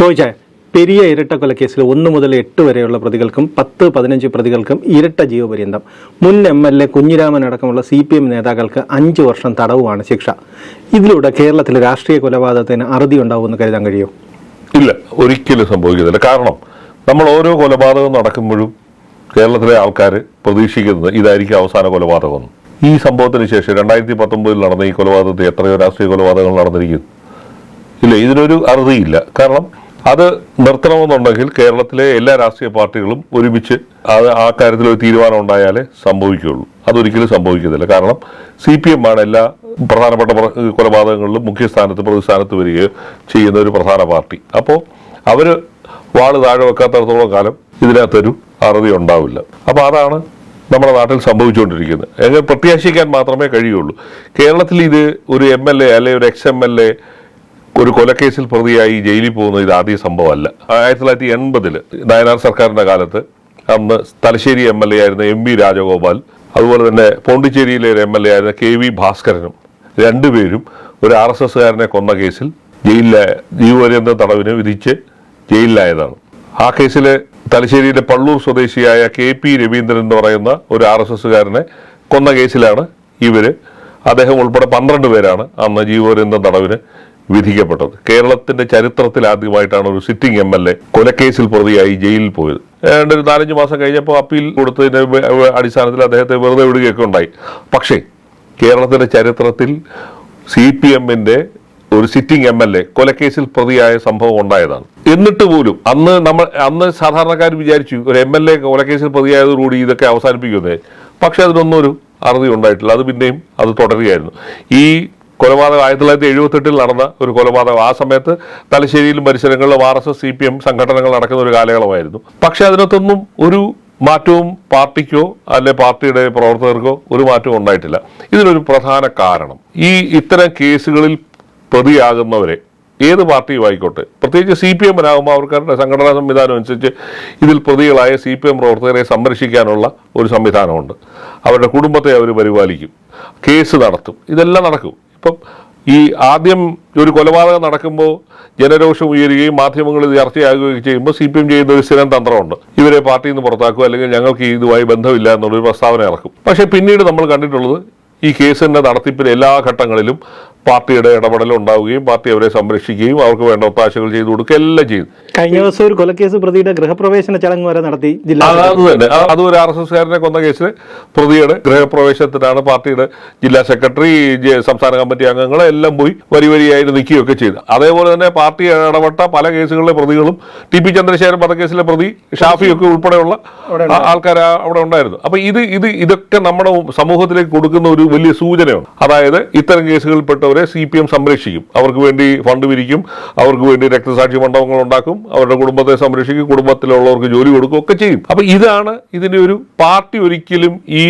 ചോദിച്ചേ പെരിയ ഇരട്ട കൊലക്കേസിൽ ഒന്ന് മുതൽ എട്ട് വരെയുള്ള പ്രതികൾക്കും പത്ത് പതിനഞ്ച് പ്രതികൾക്കും ഇരട്ട ജീവപര്യന്തം. മുൻ എം എൽ എ കുഞ്ഞിരാമൻ അടക്കമുള്ള സി പി എം നേതാക്കൾക്ക് അഞ്ച് വർഷം തടവുമാണ് ശിക്ഷ. ഇതിലൂടെ കേരളത്തിലെ രാഷ്ട്രീയ കൊലപാതകത്തിന് അറുതി ഉണ്ടാവുമെന്ന് കരുതാൻ കഴിയുമോ ഇല്ല ഒരിക്കലും സംഭവിക്കുന്നില്ല. കാരണം നമ്മൾ ഓരോ കൊലപാതകം നടക്കുമ്പോഴും കേരളത്തിലെ ആൾക്കാർ പ്രതീക്ഷിക്കുന്നത് ഇതായിരിക്കും അവസാന കൊലപാതകം. ഈ സംഭവത്തിന് ശേഷം രണ്ടായിരത്തി പത്തൊമ്പതിൽ നടന്ന ഈ കൊലപാതകത്തിൽ എത്രയോ രാഷ്ട്രീയ കൊലപാതകങ്ങൾ നടന്നിരിക്കുന്നു. ഇല്ല ഇതിനൊരു അറുതിയില്ല. കാരണം അത് നിർത്തണമെന്നുണ്ടെങ്കിൽ കേരളത്തിലെ എല്ലാ രാഷ്ട്രീയ പാർട്ടികളും ഒരുമിച്ച് അത് ആ കാര്യത്തിൽ ഒരു തീരുമാനം ഉണ്ടായാലേ സംഭവിക്കുകയുള്ളൂ. അതൊരിക്കലും സംഭവിക്കുന്നില്ല കാരണം സി പി എം ആണ് എല്ലാ പ്രധാനപ്പെട്ട പ്ര- കൊലപാതകങ്ങളിലും മുഖ്യ സ്ഥാനത്ത് പ്രതിസ്ഥാനത്ത് വരികയോ ചെയ്യുന്ന ഒരു പ്രധാന പാർട്ടി. അപ്പോൾ അവർ വാൾ താഴെ വെക്കാത്തടത്തോളം കാലം ഇതിനകത്തൊരു അറുതി ഉണ്ടാവില്ല. അപ്പോൾ അതാണ് നമ്മുടെ നാട്ടിൽ സംഭവിച്ചുകൊണ്ടിരിക്കുന്നത്. പ്രത്യാശിക്കാൻ മാത്രമേ കഴിയുള്ളൂ. കേരളത്തിൽ ഇത് ഒരു എം എൽ എ അല്ലെങ്കിൽ ഒരു എക്സ് എം എൽ എ ഒരു കൊലക്കേസിൽ പ്രതിയായി ജയിലിൽ പോകുന്നത് ഇത് ആദ്യ സംഭവമല്ല. ആയിരത്തി തൊള്ളായിരത്തി എൺപതിൽ നയനാർ സർക്കാരിന്റെ കാലത്ത് അന്ന് തലശ്ശേരി എം എൽ എ ആയിരുന്ന എം വി രാജഗോപാൽ അതുപോലെ തന്നെ പോണ്ടിച്ചേരിയിലെ ഒരു എം എൽ എ ആയിരുന്ന കെ വി ഭാസ്കരനും രണ്ടുപേരും ഒരു ആർ എസ് എസ്സുകാരനെ കൊന്ന കേസിൽ ജയിലിലെ ജീവപര്യന്ത തടവിന് വിധിച്ച് ജയിലിലായതാണ്. ആ കേസിൽ തലശ്ശേരിയിലെ പള്ളൂർ സ്വദേശിയായ കെ പി രവീന്ദ്രൻ എന്ന് പറയുന്ന ഒരു ആർ എസ് എസ്സുകാരനെ കൊന്ന കേസിലാണ് ഇവർ. അദ്ദേഹം ഉൾപ്പെടെ പന്ത്രണ്ട് പേരാണ് അന്ന് ജീവപര്യന്തം തടവിന് വിധിക്കപ്പെട്ടത്. കേരളത്തിന്റെ ചരിത്രത്തിൽ ആദ്യമായിട്ടാണ് ഒരു സിറ്റിംഗ് എം എൽ എ കൊലക്കേസിൽ പ്രതിയായി ജയിലിൽ പോയത്. ഏതാണ്ട് ഒരു നാലഞ്ച് മാസം കഴിഞ്ഞപ്പോൾ അപ്പീൽ കൊടുത്തതിന്റെ അടിസ്ഥാനത്തിൽ അദ്ദേഹത്തെ വെറുതെ വിടുകയൊക്കെ ഉണ്ടായി. പക്ഷേ കേരളത്തിന്റെ ചരിത്രത്തിൽ സി പി എമ്മിന്റെ ഒരു സിറ്റിംഗ് എം എൽ എ കൊലക്കേസിൽ പ്രതിയായ സംഭവം ഉണ്ടായതാണ്. എന്നിട്ട് പോലും അന്ന് നമ്മൾ അന്ന് സാധാരണക്കാർ വിചാരിച്ചു ഒരു എം എൽ എ കൊലക്കേസിൽ പ്രതിയായതോടുകൂടി ഇതൊക്കെ അവസാനിപ്പിക്കുന്നത് പക്ഷേ അതിനൊന്നും ഒരു അറുതി ഉണ്ടായിട്ടില്ല. അത് പിന്നെയും അത് തുടരുകയായിരുന്നു. ഈ കൊലപാതകം ആയിരത്തി തൊള്ളായിരത്തി എഴുപത്തെട്ടിൽ നടന്ന ഒരു കൊലപാതകം. ആ സമയത്ത് തലശ്ശേരിയിലും പരിസരങ്ങളിലും R S S C P M സംഘടനകൾ നടക്കുന്ന ഒരു കാലയളവായിരുന്നു. പക്ഷെ അതിനകത്തൊന്നും ഒരു മാറ്റവും പാർട്ടിക്കോ അല്ലെ പാർട്ടിയുടെ പ്രവർത്തകർക്കോ ഒരു മാറ്റവും ഉണ്ടായിട്ടില്ല. ഇതിനൊരു പ്രധാന കാരണം ഈ ഇത്തരം കേസുകളിൽ പ്രതിയാകുന്നവരെ ഏത് പാർട്ടിയും ആയിക്കോട്ടെ പ്രത്യേകിച്ച് സി പി എമ്മിനാകുമ്പോൾ അവർക്ക് സംഘടനാ സംവിധാനം അനുസരിച്ച് ഇതിൽ പ്രതികളായ സി പി എം പ്രവർത്തകരെ സംരക്ഷിക്കാനുള്ള ഒരു സംവിധാനമുണ്ട്. അവരുടെ കുടുംബത്തെ അവർ പരിപാലിക്കും കേസ് നടത്തും ഇതെല്ലാം നടക്കും. ഇപ്പം ഈ ആദ്യം ഒരു കൊലപാതകം നടക്കുമ്പോൾ ജനരോഷം ഉയരുകയും മാധ്യമങ്ങളിൽ ചർച്ചയാകുകയും ചെയ്യുമ്പോൾ സി പി എം ചെയ്യുന്ന ഒരു സ്ഥിരം തന്ത്രമുണ്ട്. ഇവരെ പാർട്ടിയിൽ നിന്ന് പുറത്താക്കുക അല്ലെങ്കിൽ ഞങ്ങൾക്ക് ഇതുമായി ബന്ധമില്ല എന്നുള്ളൊരു പ്രസ്താവന ഇറക്കും. പക്ഷേ പിന്നീട് നമ്മൾ കണ്ടിട്ടുള്ളത് ഈ കേസിന്റെ നടത്തിപ്പിൽ എല്ലാ ഘട്ടങ്ങളിലും പാർട്ടിയുടെ ഇടപെടൽ ഉണ്ടാവുകയും പാർട്ടി അവരെ സംരക്ഷിക്കുകയും അവർക്ക് വേണ്ട ഒത്താശകൾ ചെയ്തു കൊടുക്കുക എല്ലാം ചെയ്തു. കഴിഞ്ഞ ദിവസം ഒരു കൊലക്കേസ് പ്രതിയുടെ ഗൃഹപ്രവേശന ചടങ്ങ് വരെ നടത്തി ജില്ലാ അത് തന്നെ അത് ഒരു ആർ എസ് എസ്കാരനെ കൊന്ന കേസിൽ പ്രതിയുടെ ഗൃഹപ്രവേശനത്തിനാണ് പാർട്ടിയുടെ ജില്ലാ സെക്രട്ടറി സംസ്ഥാന കമ്മിറ്റി അംഗങ്ങൾ എല്ലാം പോയി വരി വരിയായിട്ട് നിൽക്കുകയൊക്കെ ചെയ്തു. അതേപോലെ തന്നെ പാർട്ടി ഇടപെട്ട പല കേസുകളിലെ പ്രതികളും ടി പി ചന്ദ്രശേഖരൻ വധക്കേസിലെ പ്രതി ഷാഫിയൊക്കെ ഉൾപ്പെടെയുള്ള ആൾക്കാർ അവിടെ ഉണ്ടായിരുന്നു. അപ്പൊ ഇത് ഇത് ഇതൊക്കെ നമ്മുടെ സമൂഹത്തിലേക്ക് കൊടുക്കുന്ന ഒരു വലിയ സൂചനയാണ്. അതായത് ഇത്തരം കേസുകളിൽപ്പെട്ടവരെ സി പി എം സംരക്ഷിക്കും. അവർക്ക് വേണ്ടി ഫണ്ട് പിരിക്കും അവർക്ക് വേണ്ടി രക്തസാക്ഷി മണ്ഡപങ്ങൾ ഉണ്ടാക്കും അവരുടെ കുടുംബത്തെ സംരക്ഷിക്കും കുടുംബത്തിലുള്ളവർക്ക് ജോലി കൊടുക്കും ഒക്കെ ചെയ്യും. അപ്പൊ ഇതാണ് ഇതിന്റെ ഒരു പാർട്ടി ഒരിക്കലും ഈ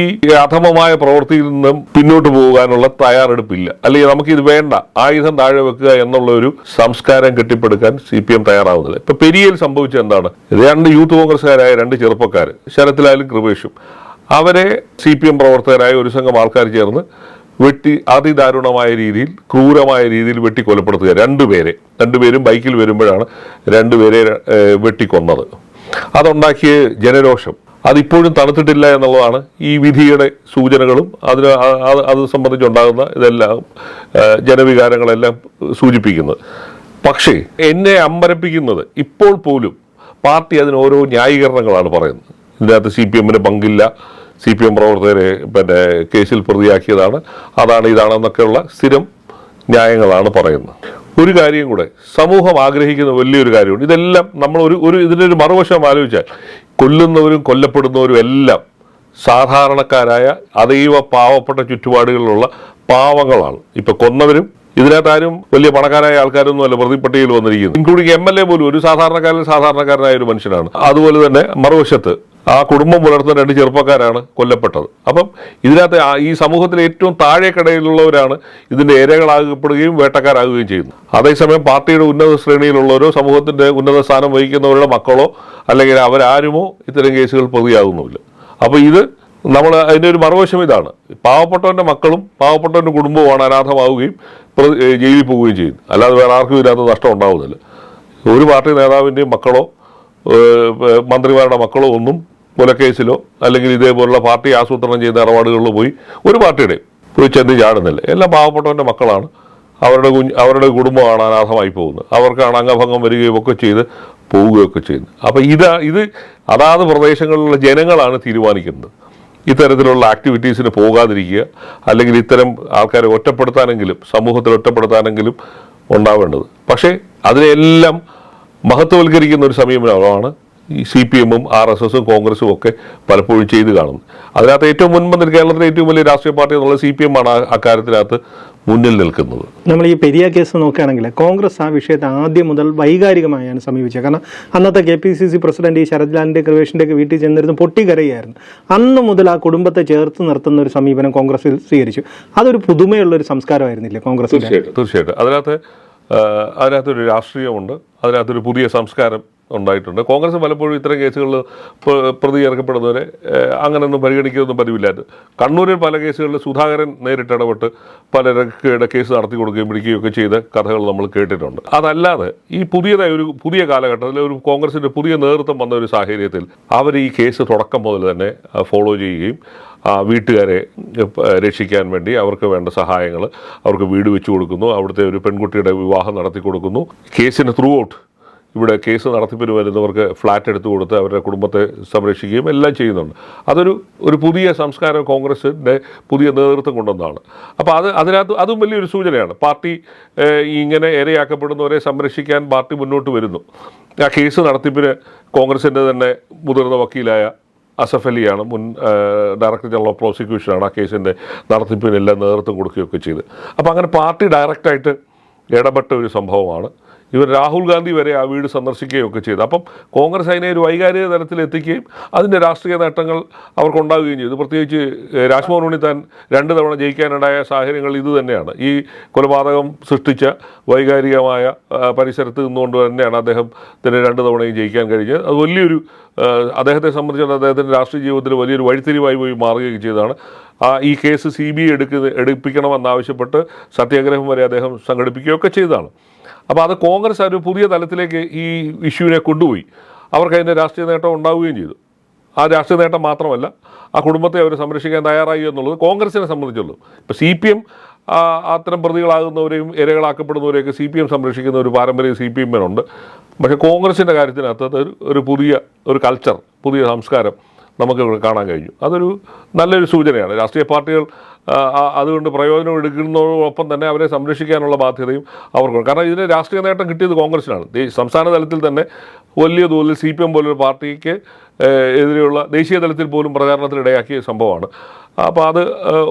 അധമമായ പ്രവൃത്തിയിൽ നിന്നും പിന്നോട്ട് പോകാനുള്ള തയ്യാറെടുപ്പില്ല. അല്ലെങ്കിൽ നമുക്ക് ഇത് വേണ്ട ആയുധം താഴെ വെക്കുക എന്നുള്ള ഒരു സംസ്കാരം കെട്ടിപ്പടുക്കാൻ സി പി എം തയ്യാറാവുന്നില്ല. ഇപ്പൊ പെരിയയിൽ സംഭവിച്ചത് എന്താണ്? രണ്ട് യൂത്ത് കോൺഗ്രസ്സുകാരായ രണ്ട് ചെറുപ്പക്കാർ ശരത്ലാലും കൃപേഷും അവരെ സി പി എം പ്രവർത്തകരായ ഒരു സംഘം ആൾക്കാർ ചേർന്ന് വെട്ടി അതിദാരുണമായ രീതിയിൽ ക്രൂരമായ രീതിയിൽ വെട്ടി കൊലപ്പെടുത്തുക രണ്ടുപേരെ രണ്ടുപേരും ബൈക്കിൽ വരുമ്പോഴാണ് രണ്ടുപേരെ വെട്ടിക്കൊന്നത്. അതുണ്ടാക്കിയ ജനരോഷം. അതിപ്പോഴും തണുത്തിട്ടില്ല എന്നുള്ളതാണ് ഈ വിധിയുടെ സൂചനകളും അതിന് അത് സംബന്ധിച്ചുണ്ടാകുന്ന ഇതെല്ലാം ജനവികാരങ്ങളെല്ലാം സൂചിപ്പിക്കുന്നത്. പക്ഷേ എന്നെ അമ്പരപ്പിക്കുന്നത് ഇപ്പോൾ പോലും പാർട്ടി അതിന് ഓരോ ന്യായീകരണങ്ങളാണ് പറയുന്നത്. ഇതിനകത്ത് സി പി എമ്മിന് പങ്കില്ല സി പി എം പ്രവർത്തകരെ പിന്നെ കേസിൽ പ്രതിയാക്കിയതാണ്. അതാണ് ഇതാണെന്നൊക്കെയുള്ള സ്ഥിരം ന്യായങ്ങളാണ് പറയുന്നത്. ഒരു കാര്യം കൂടെ സമൂഹം ആഗ്രഹിക്കുന്ന വലിയൊരു കാര്യമുണ്ട്. ഇതെല്ലാം നമ്മൾ ഒരു ഒരു ഇതിന്റെ ഒരു മറുവശം ആലോചിച്ചാൽ കൊല്ലുന്നവരും കൊല്ലപ്പെടുന്നവരും എല്ലാം സാധാരണക്കാരായ അതീവ പാവപ്പെട്ട ചുറ്റുപാടുകളിലുള്ള പാവങ്ങളാണ്. ഇപ്പൊ കൊന്നവരും ഇതിനകത്ത് ആരും വലിയ പണക്കാരായ ആൾക്കാരൊന്നും അല്ല പ്രതിപ്പട്ടികയിൽ വന്നിരിക്കുന്നു ഇൻക്ലൂഡിംഗ് എം എൽ എ പോലും ഒരു സാധാരണക്കാരൻ സാധാരണക്കാരനായ ഒരു മനുഷ്യനാണ്. അതുപോലെ തന്നെ മറുവശത്ത് ആ കുടുംബം പുലർത്തുന്ന രണ്ട് ചെറുപ്പക്കാരാണ് കൊല്ലപ്പെട്ടത്. അപ്പം ഇതിനകത്ത് ഈ സമൂഹത്തിലെ ഏറ്റവും താഴേക്കടയിലുള്ളവരാണ് ഇതിന്റെ ഇരകളാകപ്പെടുകയും വേട്ടക്കാരാകുകയും ചെയ്യുന്നു അതേസമയം പാർട്ടിയുടെ ഉന്നത ശ്രേണിയിലുള്ളവരോ സമൂഹത്തിന്റെ ഉന്നത സ്ഥാനം വഹിക്കുന്നവരുടെ മക്കളോ അല്ലെങ്കിൽ അവരാരുമോ ഇത്തരം കേസുകൾ പ്രതിയാകുന്നുമില്ല അപ്പോൾ ഇത് നമ്മൾ അതിന്റെ ഒരു മറുവശം ഇതാണ്. പാവപ്പെട്ടവന്റെ മക്കളും പാവപ്പെട്ടവന്റെ കുടുംബവുമാണ് അനാഥമാവുകയും ജയിലിൽ പോവുകയും ചെയ്യുന്നത്. അല്ലാതെ വേറെ ആർക്കും ഇതിനകത്ത് നഷ്ടം ഉണ്ടാവുന്നില്ല. ഒരു പാർട്ടി നേതാവിന്റെയും മക്കളോ മന്ത്രിമാരുടെ മക്കളോ ഒന്നും കൊലക്കേസിലോ അല്ലെങ്കിൽ ഇതേപോലുള്ള പാർട്ടി ആസൂത്രണം ചെയ്ത ഇടപാടുകളിലോ പോയി ഒരു പാർട്ടിയുടെ പോയി ചെന്ന് ചാടുന്നില്ല. എല്ലാം പാവപ്പെട്ടവന്റെ മക്കളാണ്. അവരുടെ കുഞ്ഞ് അവരുടെ കുടുംബമാണ് അനാഥമായി പോകുന്നത്. അവർക്കാണ് അംഗഭംഗം വരികയും ഒക്കെ ചെയ്ത് പോവുകയൊക്കെ ചെയ്യുന്നത്. അപ്പോൾ ഇത് ഇത് അതാത് പ്രദേശങ്ങളിലുള്ള ജനങ്ങളാണ് തീരുമാനിക്കുന്നത്. ഇത്തരത്തിലുള്ള ആക്ടിവിറ്റീസിന് പോകാതിരിക്കുക അല്ലെങ്കിൽ ഇത്തരം ആൾക്കാരെ ഒറ്റപ്പെടുത്താനെങ്കിലും സമൂഹത്തിൽ ഒറ്റപ്പെടുത്താനെങ്കിലും ഉണ്ടാവേണ്ടത്. പക്ഷേ അതിനെല്ലാം മഹത്വവൽക്കരിക്കുന്ന ഒരു സമീപനമാണ് ഈ സി പി എമ്മും ആർ എസ് എസും കോൺഗ്രസും ഒക്കെ പലപ്പോഴും ചെയ്തു കാണുന്നത്. അതിനകത്ത് ഏറ്റവും മുൻപന്തിൽ കേരളത്തിലെ ഏറ്റവും വലിയ രാഷ്ട്രീയ പാർട്ടി എന്നുള്ള സി പി എം ആണ് അക്കാര്യത്തിനകത്ത് മുന്നിൽ നിൽക്കുന്നത്. നമ്മൾ ഈ പെരിയ കേസ് നോക്കുകയാണെങ്കിൽ കോൺഗ്രസ് ആ വിഷയത്തെ ആദ്യം മുതൽ വൈകാരികമായാണ് സമീപിച്ചത്. കാരണം അന്നത്തെ K P C C president ഈ ശരത്ലാലിന്റെ കൃവേഷിന്റെ ഒക്കെ വീട്ടിൽ ചെന്നിരുന്ന് പൊട്ടിക്കരയായിരുന്നു. അന്ന് മുതൽ ആ കുടുംബത്തെ ചേർത്ത് നിർത്തുന്ന ഒരു സമീപനം കോൺഗ്രസിൽ സ്വീകരിച്ചു. അതൊരു പുതുമയുള്ള ഒരു സംസ്കാരമായിരുന്നില്ലേ കോൺഗ്രസ് തീർച്ചയായിട്ടും തീർച്ചയായിട്ടും. അതിനകത്ത് അതിനകത്തൊരു രാഷ്ട്രീയമുണ്ട്. അതിനകത്തൊരു പുതിയ സംസ്കാരം ഉണ്ടായിട്ടുണ്ട്. കോൺഗ്രസ് പലപ്പോഴും ഇത്തരം കേസുകളിൽ പ്രതി ചേർക്കപ്പെടുന്നവരെ അങ്ങനെയൊന്നും പരിഗണിക്കുന്നൊന്നും പതിവില്ലായിരുന്നു. കണ്ണൂരിൽ പല കേസുകളിൽ സുധാകരൻ നേരിട്ട് ഇടപെട്ട് പലരുടെ കേസ് നടത്തി കൊടുക്കുകയും പിടിക്കുകയും ഒക്കെ ചെയ്ത കഥകൾ നമ്മൾ കേട്ടിട്ടുണ്ട്. അതല്ലാതെ ഈ പുതിയതായ ഒരു പുതിയ കാലഘട്ടത്തിൽ ഒരു കോൺഗ്രസിന്റെ പുതിയ നേതൃത്വം വന്ന ഒരു സാഹചര്യത്തിൽ അവർ ഈ കേസ് തുടക്കം മുതൽ തന്നെ ഫോളോ ചെയ്യുകയും വീട്ടുകാരെ രക്ഷിക്കാൻ വേണ്ടി അവർക്ക് വേണ്ട സഹായങ്ങൾ അവർക്ക് വീട് വെച്ചു കൊടുക്കുന്നു. അവിടുത്തെ ഒരു പെൺകുട്ടിയുടെ വിവാഹം നടത്തി കൊടുക്കുന്നു. കേസിന് ത്രൂ ഔട്ട് ഇവിടെ കേസ് നടത്തിപ്പിന് വരുന്നവർക്ക് ഫ്ലാറ്റ് എടുത്തു കൊടുത്ത് അവരുടെ കുടുംബത്തെ സംരക്ഷിക്കുകയും എല്ലാം ചെയ്യുന്നുണ്ട്. അതൊരു ഒരു പുതിയ സംസ്കാരം കോൺഗ്രസിന്റെ പുതിയ നേതൃത്വം കൊണ്ടുവന്നതാണ് അപ്പോൾ അത് അതിനകത്ത് അതും വലിയൊരു സൂചനയാണ്. പാർട്ടി ഇങ്ങനെ ഇരയാക്കപ്പെടുന്നവരെ സംരക്ഷിക്കാൻ പാർട്ടി മുന്നോട്ട് വരുന്നു. ആ കേസ് നടത്തിപ്പിന് കോൺഗ്രസിന്റെ തന്നെ മുതിർന്ന വക്കീലായ അസഫ് അലിയാണ് മുൻ ഡയറക്ടർ ജനറൽ ഓഫ് പ്രോസിക്യൂഷനാണ് ആ കേസിന്റെ നടത്തിപ്പിനെല്ലാം നേതൃത്വം കൊടുക്കുകയൊക്കെ ചെയ്ത് അപ്പോൾ അങ്ങനെ പാർട്ടി ഡയറക്റ്റായിട്ട് ഇടപെട്ട ഒരു സംഭവമാണ്. ഇവർ രാഹുൽ ഗാന്ധി വരെ ആ വീട് സന്ദർശിക്കുകയും ഒക്കെ ചെയ്തു. അപ്പം കോൺഗ്രസ് അതിനെ ഒരു വൈകാരിക തലത്തിൽ എത്തിക്കുകയും അതിന്റെ രാഷ്ട്രീയ നേട്ടങ്ങൾ അവർക്കുണ്ടാവുകയും ചെയ്തു. പ്രത്യേകിച്ച് രാജ്മോഹൻ ഉണ്ണിത്താൻ രണ്ട് തവണ ജയിക്കാനുണ്ടായ സാഹചര്യങ്ങൾ ഇത് തന്നെയാണ്. ഈ കൊലപാതകം സൃഷ്ടിച്ച വൈകാരികമായ പരിസരത്ത് നിന്നുകൊണ്ട് തന്നെയാണ് അദ്ദേഹത്തിന് രണ്ട് തവണയും ജയിക്കാൻ കഴിഞ്ഞത്. അത് വലിയൊരു അദ്ദേഹത്തെ സംബന്ധിച്ചിടത്തോളം അദ്ദേഹത്തിന്റെ രാഷ്ട്രീയ ജീവിതത്തിൽ വലിയൊരു വഴിത്തിരിവായി പോയി മാറുകയും ചെയ്തതാണ്. ആ ഈ കേസ് സി ബി ഐ എടുക്കുന്ന എടുപ്പിക്കണമെന്നാവശ്യപ്പെട്ട് സത്യാഗ്രഹം വരെ അദ്ദേഹം സംഘടിപ്പിക്കുകയൊക്കെ ചെയ്തതാണ്. അപ്പോൾ അത് കോൺഗ്രസ് ഒരു പുതിയ തലത്തിലേക്ക് ഈ ഇഷ്യൂവിനെ കൊണ്ടുപോയി. അവർക്ക് അതിന്റെ രാഷ്ട്രീയ നേട്ടം ഉണ്ടാവുകയും ചെയ്തു. ആ രാഷ്ട്രീയ നേട്ടം മാത്രമല്ല ആ കുടുംബത്തെ അവർ സംരക്ഷിക്കാൻ തയ്യാറായി എന്നുള്ളത് കോൺഗ്രസിനെ സംബന്ധിച്ചുള്ളൂ. ഇപ്പോൾ സി പി എം അത്തരം പ്രതികളാകുന്നവരെയും ഇരകളാക്കപ്പെടുന്നവരെയൊക്കെ സി പി എം സംരക്ഷിക്കുന്ന ഒരു പാരമ്പര്യം സി പി എമ്മിനുണ്ട്. പക്ഷേ കോൺഗ്രസിന്റെ കാര്യത്തിനകത്ത് ഒരു പുതിയ ഒരു കൾച്ചർ പുതിയ സംസ്കാരം നമുക്ക് കാണാൻ കഴിഞ്ഞു. അതൊരു നല്ലൊരു സൂചനയാണ്. രാഷ്ട്രീയ പാർട്ടികൾ അതുകൊണ്ട് പ്രയോജനം എടുക്കുന്നതോടൊപ്പം തന്നെ അവരെ സംരക്ഷിക്കാനുള്ള ബാധ്യതയും അവർക്കുണ്ട്. കാരണം ഇതിന് രാഷ്ട്രീയ നേട്ടം കിട്ടിയത് കോൺഗ്രസിനാണ്. സംസ്ഥാന തലത്തിൽ തന്നെ വലിയ തോതിൽ സി പി എം പോലൊരു പാർട്ടിക്ക് എതിരെയുള്ള ദേശീയ തലത്തിൽ പോലും പ്രചാരണത്തിനിടയാക്കിയ സംഭവമാണ്. അപ്പോൾ അത്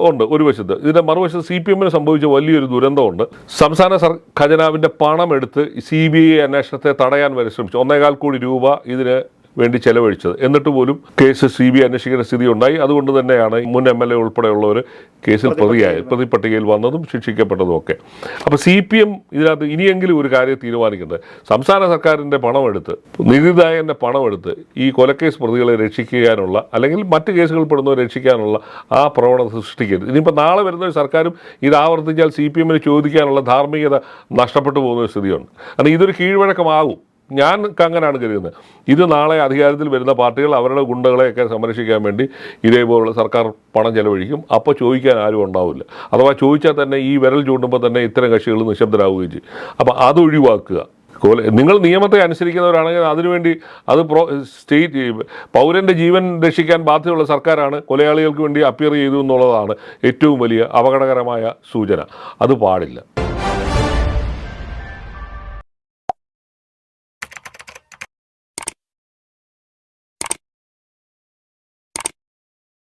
ഉണ്ട് ഒരു വശത്ത്. ഇതിന്റെ മറുവശത്ത് സി പി എമ്മിന് സംഭവിച്ച വലിയൊരു ദുരന്തമുണ്ട്. സംസ്ഥാന സർ ഖജനാവിന്റെ പണം എടുത്ത് സി ബി ഐ അന്വേഷണത്തെ തടയാൻ വരെ ശ്രമിച്ചു. ഒന്നേകാൽ കോടി രൂപ ഇതിന് വേണ്ടി ചെലവഴിച്ചത്. എന്നിട്ട് പോലും കേസ് സി ബി ഐ അന്വേഷിക്കുന്ന സ്ഥിതി ഉണ്ടായി അതുകൊണ്ട് തന്നെയാണ് മുൻ എം എൽ എ ഉൾപ്പെടെയുള്ളവർ കേസിൽ പ്രതിയായത്. പ്രതിപട്ടികയിൽ വന്നതും ശിക്ഷിക്കപ്പെട്ടതും ഒക്കെ. അപ്പോൾ സി പി എം ഇതിനകത്ത് ഇനിയെങ്കിലും ഒരു കാര്യം തീരുമാനിക്കുന്നത്. സംസ്ഥാന സർക്കാരിന്റെ പണമെടുത്ത് നികുതിദായകന്റെ പണമെടുത്ത് ഈ കൊലക്കേസ് പ്രതികളെ രക്ഷിക്കാനുള്ള അല്ലെങ്കിൽ മറ്റ് കേസുകൾ പെടുന്നവരെ രക്ഷിക്കാനുള്ള ആ പ്രവണത സൃഷ്ടിക്കരുത്. ഇനിയിപ്പോൾ നാളെ വരുന്ന ഒരു സർക്കാരും ഇത് ആവർത്തിച്ചാൽ സി പി എമ്മിന് ചോദിക്കാനുള്ള ധാർമ്മികത നഷ്ടപ്പെട്ടു പോകുന്ന ഒരു സ്ഥിതിയുണ്ട്. കാരണം ഇതൊരു കീഴ്വഴക്കമാകും. ഞാൻ അങ്ങനെയാണ് കരുതുന്നത്. ഇത് നാളെ അധികാരത്തിൽ വരുന്ന പാർട്ടികൾ അവരുടെ ഗുണ്ടകളെയൊക്കെ സംരക്ഷിക്കാൻ വേണ്ടി ഇതേപോലുള്ള സർക്കാർ പണം ചെലവഴിക്കും. അപ്പോൾ ചോദിക്കാൻ ആരും ഉണ്ടാവില്ല. അഥവാ ചോദിച്ചാൽ തന്നെ ഈ വിരൽ ചൂണ്ടുമ്പോൾ തന്നെ ഇത്തരം കക്ഷികൾ നിശബ്ദരാകുകയും ചെയ്യും. അപ്പോൾ അത് ഒഴിവാക്കുക. നിങ്ങൾ നിയമത്തെ അനുസരിക്കുന്നവരാണെങ്കിൽ അതിനുവേണ്ടി അത് പ്രോ സ്റ്റേറ്റ് പൗരന്റെ ജീവൻ രക്ഷിക്കാൻ ബാധ്യതയുള്ള സർക്കാരാണ്. കൊലയാളികൾക്ക് വേണ്ടി അപ്പിയർ ചെയ്തു എന്നുള്ളതാണ് ഏറ്റവും വലിയ അപകടകരമായ സൂചന. അത് പാടില്ല.